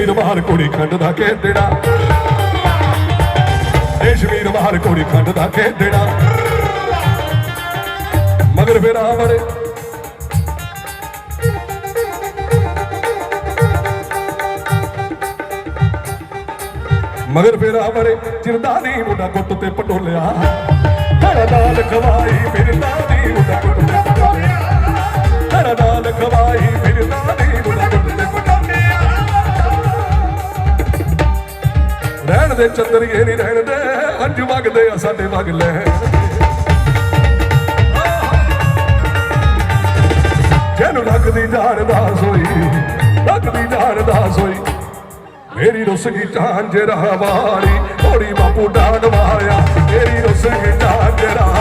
ਰੇਸ਼ਮੀਰ ਮਾਰ ਕੁੜੀ ਖੰਡ ਦਾ ਕੇ ਦੇਣਾ ਰੇਸ਼ਮੀਰ ਮਾਰ ਕੁੜੀ ਖੰਡ ਦਾ ਕੇ ਮਗਰ ਫਿਰ ਆਵਰੇ ਮਗਰ ਫਿਰ ਆਵਰੇ ਚਿਰਦਾਨੀ ਮੁੰਡਾ ਗੁੱਟ ਤੇ ਪਟੋਲਿਆ। ਹਰ ਨਾਲ ਖਵਾਈ ਫਿਰਦਾ। ਦੀ ਰਹਿਣ ਦੇ ਚੰਦਰੀਏ ਨਹੀਂ ਰਹਿਣ ਦੇ ਅੰਜ ਵਗਦੇ ਆ ਸਾਡੇ ਵਗ ਲੈ ਜਿਹਨੂੰ ਲੱਗਦੀ ਜਾਣਦਾ ਸੋਈ, ਲੱਗਦੀ ਜਾਣਦਾ ਸੋਈ। ਮੇਰੀ ਰੁੱਸ ਗਈ ਜਾਨ ਜਰਾ ਵਾਰੀ ਥੋੜੀ ਬਾਪੂ ਡਾਂਡ ਮਾਰਿਆ ਮੇਰੀ ਰੁੱਸ ਗਈ ਜਾਨ ਜਰਾ ਵਾਰੀ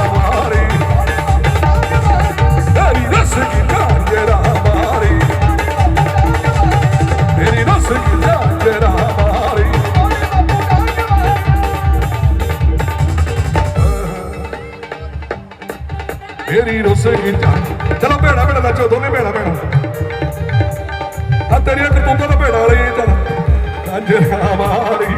ਮੇਰੀ ਰੋਸੇਗੀ ਜਾਨ ਚਲੋ ਭੇੜਾ ਭੇੜਾ ਨੱਚੋ ਦੋਨੇ ਭੇੜਾ ਭੇੜਾ ਆ ਤੇਰੀਆਂ ਕਰਤੂਤਾਂ ਤਾਂ ਭੇੜਾ ਵਾਲੀ ਚਲ। ਅੱਜ ਆਵਾਰੀ